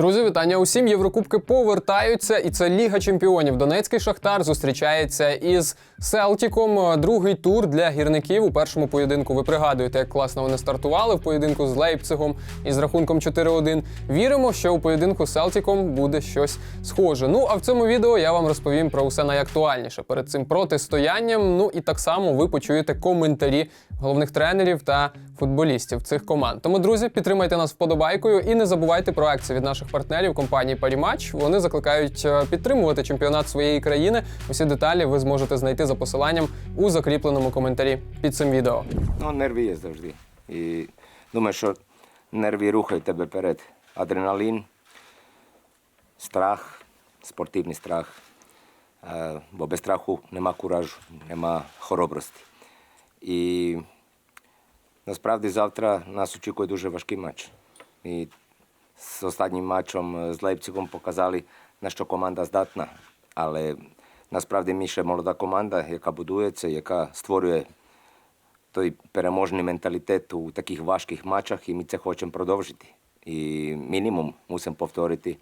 Друзі, вітання усім. Єврокубки повертаються, і це Ліга Чемпіонів. Донецький Шахтар зустрічається із Селтіком. Другий тур для гірників у першому поєдинку. Ви пригадуєте, як класно вони стартували в поєдинку з Лейпцигом із рахунком 4-1. Віримо, що у поєдинку з Селтіком буде щось схоже. Ну а в цьому відео я вам розповім про усе найактуальніше перед цим протистоянням. Ну і так само ви почуєте коментарі головних тренерів та футболістів цих команд. Тому, друзі, підтримайте нас вподобайкою і не забувайте про акції від наших партнерів компанії Паріматч. Вони закликають е, підтримувати чемпіонат своєї країни. Усі деталі ви зможете знайти за посиланням у закріпленому коментарі під цим відео. Ну, нерви є завжди. І думаю, що нерви рухають тебе вперед. Адреналін, страх, спортивний страх. Е, Бо без страху нема куражу, нема хоробрості. І насправді завтра нас очікує дуже важкий матч. І з останнім матчем з Лейпцигом показали, на що команда здатна. Але насправді ми ще молода команда, яка будується, яка створює той переможний менталітет у таких важких матчах, і ми це хочемо продовжити. І мінімум мусимо повторити,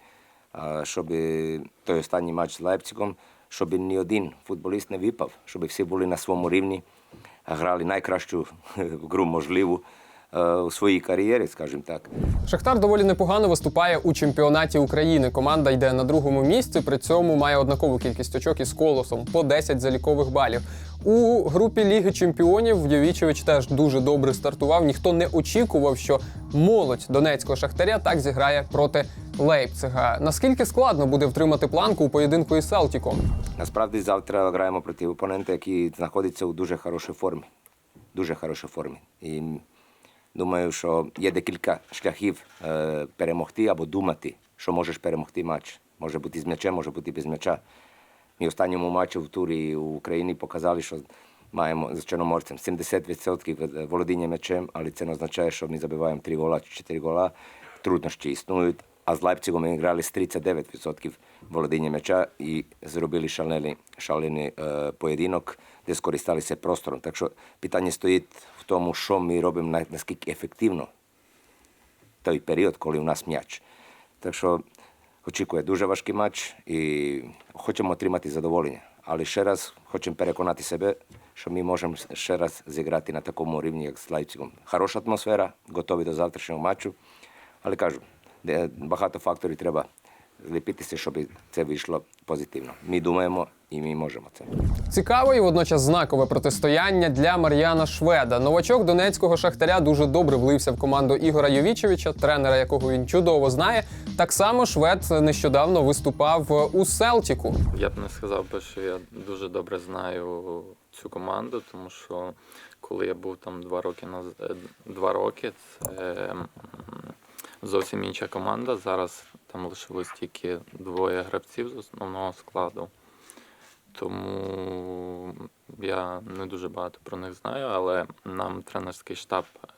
щоб той останній матч з Лейпцигом, щоб ні один футболіст не випав, щоб всі були на своєму рівні, грали найкращу гру можливу е, у своїй кар'єрі, скажімо так. Шахтар доволі непогано виступає у чемпіонаті України. Команда йде на другому місці, при цьому має однакову кількість очок із колосом по 10 залікових балів. У групі Ліги Чемпіонів Йовічевич теж дуже добре стартував. Ніхто не очікував, що молодь донецького шахтаря так зіграє проти Лейпцига. Наскільки складно буде втримати планку у поєдинку із Селтіком? Насправді завтра граємо проти опонента, який знаходиться у дуже хорошій формі. Дуже хорошій формі. І думаю, що є декілька шляхів е, перемогти або думати, що можеш перемогти матч. Може бути з м'ячем, може бути без м'яча. В останньому матчі в турі в Україні показали, що маємо з Чорноморцем 70% володіння м'ячем, але це не означає, що ми забиваємо 3 гола чи 4 гола. Труднощі існують. А з Лейпцигом ми грали з 39% володіння м'яча і зробили шалений, шалений е, поєдинок, де скористалися простором. Так що питання стоїть в тому, що ми робимо наскільки ефективно той період, коли у нас м'яч. Так що očekuje dužavaški mač i hoćemo trimati zadovoljenje. Ali šeraz, hoćem prekonati sebe, što mi možemo šeraz zigrati na takom urivnji s Leipzigom. Haroša atmosfera, gotovi do zavtrašnjeg maču, ali kažu, bahato faktori treba lipiti se što bi se višlo позитивно. Ми думаємо і ми можемо це. Цікаве і водночас знакове протистояння для Мар'яна Шведа. Новачок донецького шахтаря дуже добре влився в команду Ігора Йовічевича, тренера якого він чудово знає. Так само швед нещодавно виступав у Селтіку. Я б не сказав би, що я дуже добре знаю цю команду, тому що коли я був там два роки наз- е, два роки, це зовсім інша команда. Зараз там лишилось тільки двоє гравців з основного складу. Тому я не дуже багато про них знаю, але нам тренерський штаб е,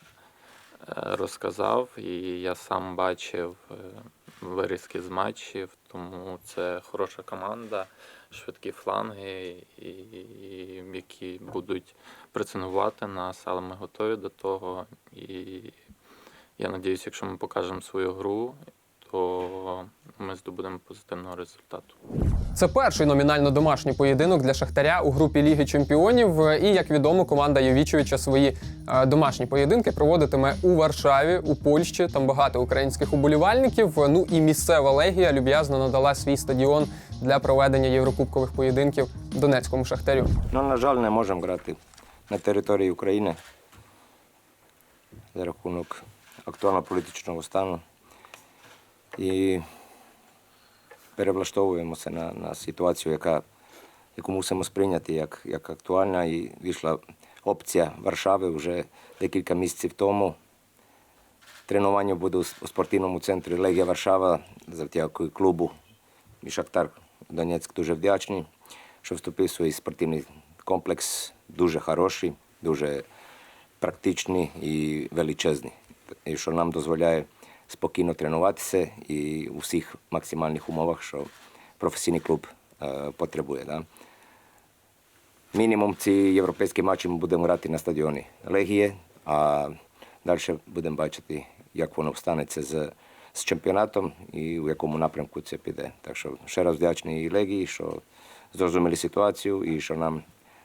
розказав, і я сам бачив е, вирізки з матчів, тому це хороша команда, швидкі фланги, які будуть працювати нас, але ми готові до того. І я сподіваюся, якщо ми покажемо свою гру, то ми здобудемо позитивного результату. Це перший номінально домашній поєдинок для Шахтаря у групі Ліги Чемпіонів. І як відомо, команда Йовічевича свої е, домашні поєдинки проводитиме у Варшаві, у Польщі. Там багато українських уболівальників. Ну і місцева легія люб'язно надала свій стадіон для проведення єврокубкових поєдинків Донецькому шахтарю. Ну, на жаль, не можемо грати на території України за рахунок актуального політичного стану. І перевлаштовуємося на, на ситуацію, яка, яку мусимо сприйняти як, як актуальна. І вийшла опція Варшави вже декілька місяців тому. Тренування буде у спортивному центрі Легія Варшава завдяки клубу. І Шахтар Донецьк дуже вдячний, що вступив в свій спортивний комплекс. Дуже хороший, дуже практичний і величезний. І що нам дозволяє спокійно тренуватися і у всіх максимальних умовах, що професійний клуб е, потребує. Да? Мінімум ці європейські матчі ми будемо грати на стадіоні Легії, а далі будемо бачити, як воно встанеться з з чемпіонатом і в якому напрямку це піде. Так що ще раз вдячний Легії, що зрозуміли ситуацію і що нам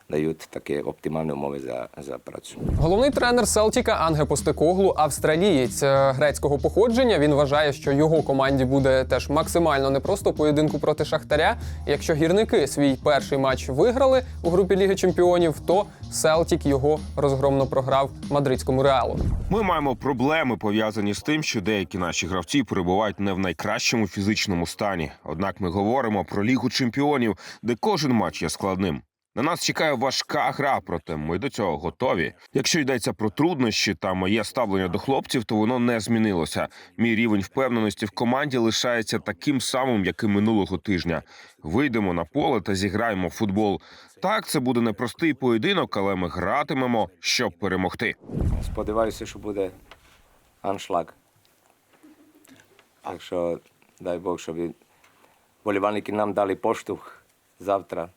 дають такі оптимальні умови за, за працю. Головний тренер Селтіка Анге Постекоглу, австралієць е, грецького походження. Він вважає, що його команді буде теж максимально непросто поєдинку проти Шахтаря. Якщо гірники свій перший матч виграли у групі Ліги Чемпіонів, то Селтік його розгромно програв мадридському реалу. Ми маємо проблеми пов'язані з тим, що деякі наші гравці перебувають не в найкращому фізичному стані. Однак ми говоримо про лігу чемпіонів, де кожен матч є складним. На нас чекає важка гра, проте ми до цього готові. Якщо йдеться про труднощі та моє ставлення до хлопців, то воно не змінилося. Мій рівень впевненості в команді лишається таким самим, як і минулого тижня. Вийдемо на поле та зіграємо в футбол. Так, це буде непростий поєдинок, але ми гратимемо, щоб перемогти. Сподіваюся, що буде аншлаг. Так що, дай Бог, щоб і болівальники нам дали поштовх завтра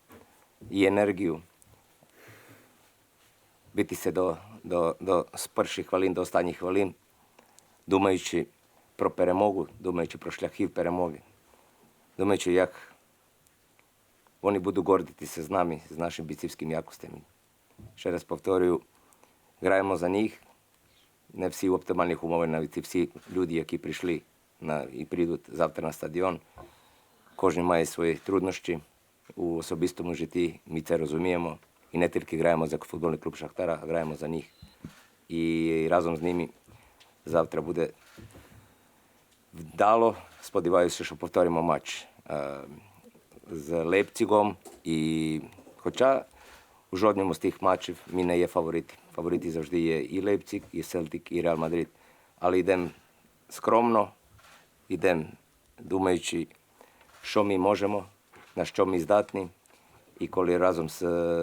і енергію битися до, до, до з перших хвилин до останніх хвилин, думаючи про перемогу, думаючи про шляхи перемоги, думаючи, як вони будуть гордитися з нами, з нашими бійцівськими якостями. Ще раз повторюю, граємо за них. Не всі в оптимальних умовах, навіть всі люди, які прийшли на, і прийдуть завтра на стадіон. Кожен має свої труднощі у особистому житті. Ми це розуміємо. І не тільки граємо за футбольний клуб Шахтара, а граємо за них. І разом з ними завтра буде вдало. Сподіваюся, що повторимо матч з Лейпцигом. І хоча у жодному з тих матчів ми не є фаворити. Фаворити завжди є і Лейпциг, і Селтик, і Реал Мадрид. Але йдемо скромно, йдемо думаючи, що ми можемо, на що ми здатні. І коли разом з,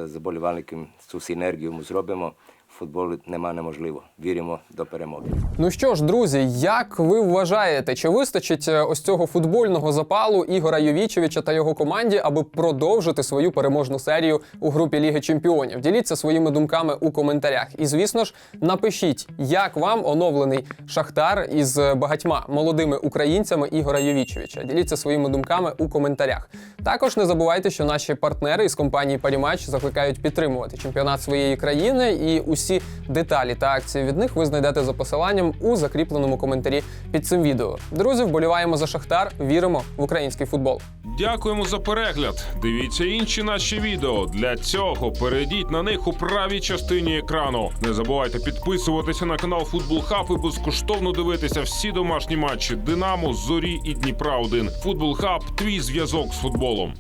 з болівальником цю синергію зробимо, в футболі нема неможливо. Віримо до перемоги. Ну що ж, друзі, як ви вважаєте, чи вистачить е, ось цього футбольного запалу Ігора Йовічевича та його команді, аби продовжити свою переможну серію у групі Ліги Чемпіонів? Діліться своїми думками у коментарях. І звісно ж, напишіть, як вам оновлений Шахтар із багатьма молодими українцями Ігора Йовічевича. Діліться своїми думками у коментарях. Також не забувайте, що наші партнери із компанії Паріматч закликають підтримувати чемпіонат своєї країни і усі деталі та акції від них ви знайдете за посиланням у закріпленому коментарі під цим відео. Друзі, вболіваємо за Шахтар, віримо в український футбол. Дякуємо за перегляд. Дивіться інші наші відео. Для цього перейдіть на них у правій частині екрану. Не забувайте підписуватися на канал Футбол Хаб і безкоштовно дивитися всі домашні матчі Динамо, Зорі і Дніпра 1 Футбол Хаб твій зв'язок з футболом.